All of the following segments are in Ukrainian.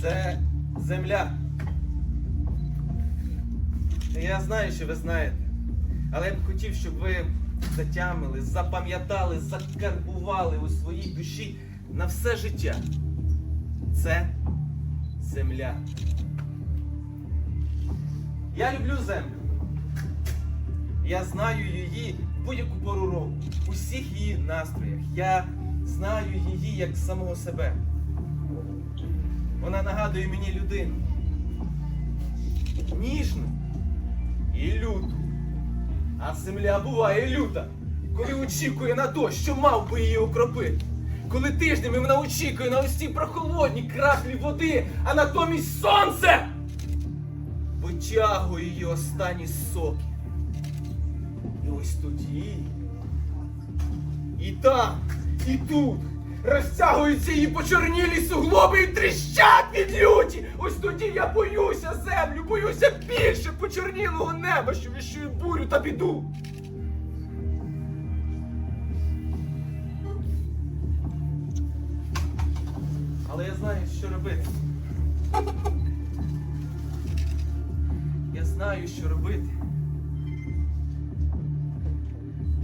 Це земля. Я знаю, що ви знаєте. Але я б хотів, щоб ви затямили, запам'ятали, закарбували у своїй душі на все життя. Це земля. Я люблю землю. Я знаю її в будь-яку пору року, у всіх її настроях. Я знаю її як самого себе. Вона нагадує мені людину. Ніжну і люту. А земля буває люта, коли очікує на дощ, що мав би її окропити. Коли тижнями вона очікує на ці прохолодні краплі води, а натомість сонце витягує її останні соки. І ось тоді. І там, і тут розтягуються її почорнілі суглоби і тріщать від люті. Ось тоді я боюся землю, боюся більше почорнілого неба, що віщує бурю та біду. Але я знаю, що робити. Я знаю, що робити.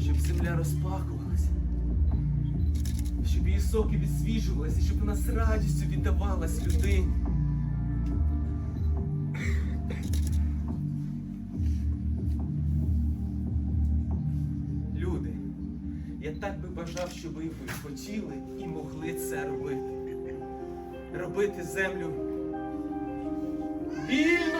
Щоб земля розпакувалася щоб її соки відсвіжувалися, щоб вона з радістю віддавалась людині. Люди, я так би бажав, щоб ви хотіли і могли це робити. Робити землю вільною.